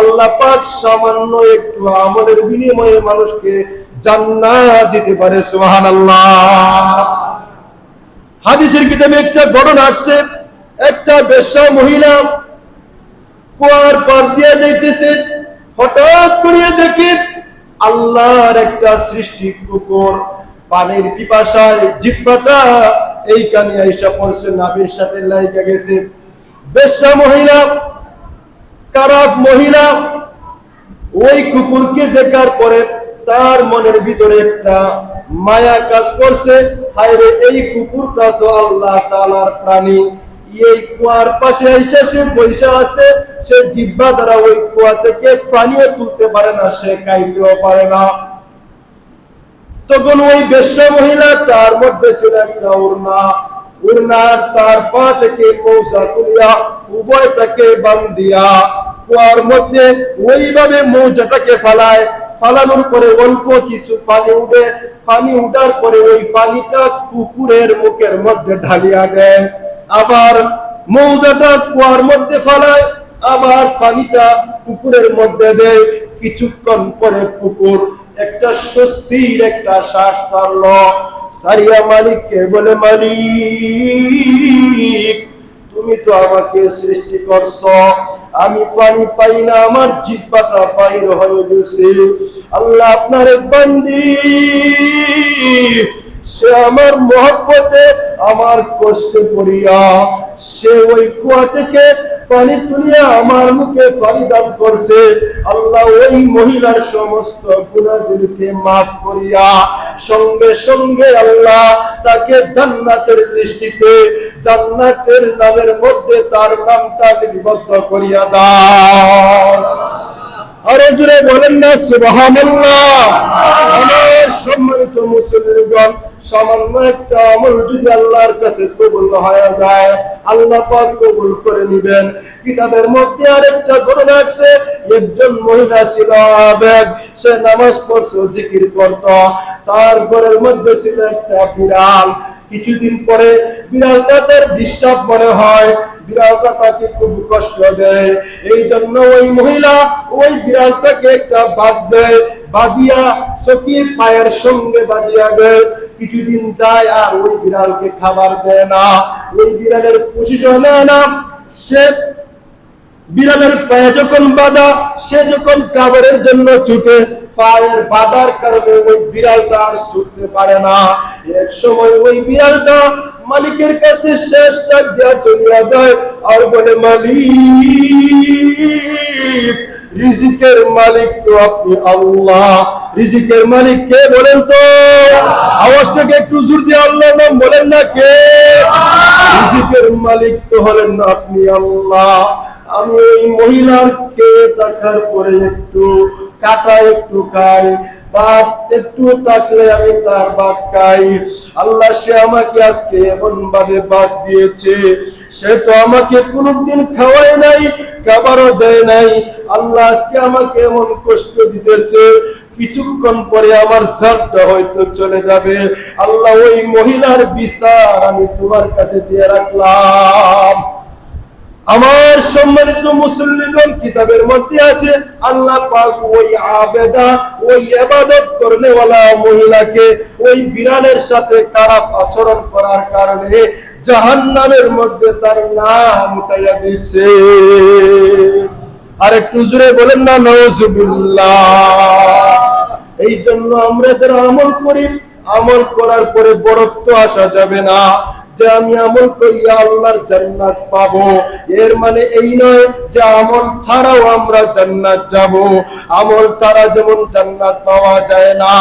আল্লাহ পাক সামান্য একটু আমলের বিনিময়ে মানুষকে জান্নাত দিতে পারে, সুবহানাল্লাহ। হাদিসের কিতাবে একটা ঘটনা আসছে, একটা বেশ্যা মহিলা কুয়ার পার দিয়ে যাইতেছে, হঠাৎ করিয়া দেখে আল্লাহর একটা সৃষ্টি কুকুর, পানির পিপাসায় জিব্বাটা এই কানে আইসা পড়ছে নাবির সাথে লাইকা গেছে। বেশ্যা মহিলা খারাপ মহিলা ওই কুকুরকে দেখার পরে তার মনের ভিতরে একটা মায়া কাজ করছে। হায়রে, এই কুকুরটা তো আল্লাহ তালার প্রাণী। এই কুয়ার পাশে সে পয়সা আছে, সে জিব্বা দ্বারা ওই কুয়া থেকে পানিও তুলতে পারে না, সে খাইতেও পারে না। তখন ওই বেশ্যা মহিলা তার মধ্যে ছিল একটা উড়না উড়নার তার পা থেকে তুলিয়া, উভয়টাকে বান্ধিয়া কুয়ার মধ্যে ওইভাবে মৌজাটাকে ফালায়। ফালানোর পরে অল্প কিছু পানি উঠে, পানি উঠার পরে ওই পানিটা কুকুরের মুখের মধ্যে ঢালিয়া দেয়। আবার মৌজাটা কুয়ার মধ্যে ফালায়, আবার পানিটা কুকুরের মধ্যে দেয়। কিছুক্ষণ পরে কুকুর একটা স্বস্তির একটা শ্বাস ছাড়ল। সারিয়া মালিককে বলে মালিক? তুমি তো আমাকে সৃষ্টি করছ। আমি পানি পাই না, আমার জিব্বাটা বাইর হয়ে গেছে। আল্লাহ আপনার বন্দী বান্দি। সে আমার মহব্বতে, আমার কষ্টে পড়িয়া, সে ওই কুয়া থেকে পানি তুলিয়া আমার মুখে পানি দান করছে। আল্লাহ ওই মহিলার সমস্ত গুণাগুলিকে মাফ করিয়া, সঙ্গে সঙ্গে আল্লাহ তাকে জান্নাতের দৃষ্টিতে, জান্নাতের নামের মধ্যে তার নামটা লিপিবদ্ধ করিয়া দাও। আরে জুড়ে বলেন না, সুবহানাল্লাহ। আমার সম্মানিত মুসলিমগণ সামান্য একটা আমল যদি আল্লাহর কাছে কবুল হয়ে যায়, আল্লাহ পাক কবুল করে নিবেন। কিতাবের মধ্যে আরেকটা ঘটনা একজন মহিলা ছিল আবেগ, সে নামাজ পড়ছে, জিকির করত। তার ঘরের মধ্যে ছিল একটা বিড়াল। কিছুদিন পরে বিড়ালটা তার ডিস্টার্ব মনে হয়, বিড়ালটা তাকে খুব কষ্ট দেয়। এই জন্য ওই মহিলা ওই বিড়ালটাকে একটা বাদ দেয় বাদিয়া চকির পায়ের সঙ্গে বাদিয়া দেয়। কিছুদিন যায় আর ওই বিড়ালকে খাবার দেয় না। ওই বিড়ালের পজিশন নেয় না। সে বিড়ালের পায়ে যখন বাধা, সে যখন খাবারের জন্য ছুটে, পায়ের বাধার কারণে ওই বিড়ালটা আর ছুটতে পারে না। এক সময় ওই বিড়ালটা মালিকের কাছে শেষ ডাক দেওয়া চলিয়া যায়, আর বলে, মালিক রিজিকের মালিক তো আপনি আল্লাহ। রিজিকের মালিক কে বলেন তো? আওয়াজটাকে একটু জোর দিয়ে আল্লাহ নাম বলেন না কে? রিজিকের মালিক তো হলেন না আপনি আল্লাহ। আমি ওই মহিলার কে দেখার পরে একটু কাটা একটু খাই। ভাত একটু থাকলে আমি তার ভাত খাই। আল্লাহ সে আমাকে আজকে এমন ভাবে ভাত দিয়েছে। সে তো আমাকে কোনদিন খাওয়ায় নাই, খাবারও দেয় নাই। আল্লাহ আজকে আমাকে এমন কষ্ট দিতেছে, কিছুক্ষণ পরে আমার জানটা হয়তো চলে যাবে। আল্লাহ ওই মহিলার বিচার আমি তোমার কাছে দিয়ে রাখলাম। আমার সম্মানিত মুসল্লিগণ, কিতাবের মধ্যে আছে, আল্লাহ পাক ওই আবেদা, ওই ইবাদত করনেওয়ালা মহিলাকে ওই বিড়ালের সাথে খারাপ আচরণ করার কারণে জাহান্নামের মধ্যে তার নাম উঠাইয়া দিছে আর একটু জুড়ে বলেন না নজুবিল্লাহ এই জন্য আমরা যারা আমল করি, আমল করার পরে বরত্ব আসা যাবে না। যে আমি আমল করিয়া আল্লাহর জান্নাত পাবো। এর মানে এই নয় যে আমল ছাড়াও আমরা জান্নাত যাব। আমল ছাড়া যেমন জান্নাত পাওয়া যায় না,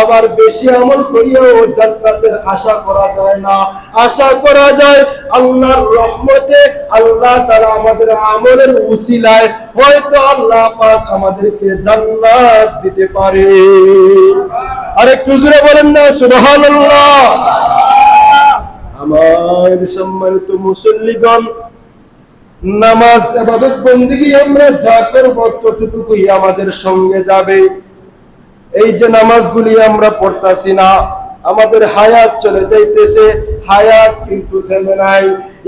আবার বেশি আমল করিয়াও জান্নাতের আশা করা যায় না। আশা করা যায় আল্লাহর রহমতে আল্লাহ তারা আমাদের আমলের উসিলায় হয়তো আল্লাহ পাক আমাদেরকে জান্নাত দিতে পারে। আর একটু বলেন না, সুবহানাল্লাহ। আমার সম্মানিত মুসল্লিগণ, নামাজ এবাদত বন্দিগি আমরা যা করব ততটুকুই আমাদের সঙ্গে যাবে। এই যে নামাজগুলি আমরা পড়তাছি না, আমাদের হায়াত চলে যাইতেছে, হায়াত কিন্তু থেমে নাই।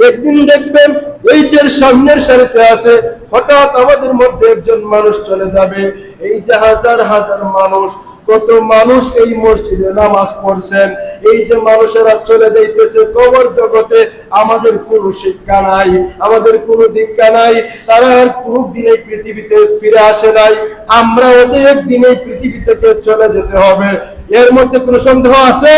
একদিন দেখবেন এই যে সামনের সারিতে আছে, হঠাৎ আমাদের মধ্যে একজন মানুষ চলে যাবে। এই যে হাজার হাজার মানুষ কত মানুষ এই মসজিদে নামাজ পড়ছেন। এই যে মানুষেরা চলে যাইতেছে কবর জগতে, আমাদের কোনো শিক্ষা নাই, আমাদের কোনো দীক্ষা নাই, তারা আর কোনো দিনে পৃথিবীতে ফিরে আসে নাই। আমরা যে দিনে পৃথিবী থেকে চলে যেতে হবে, এর মধ্যে কোনো সন্দেহ আছে?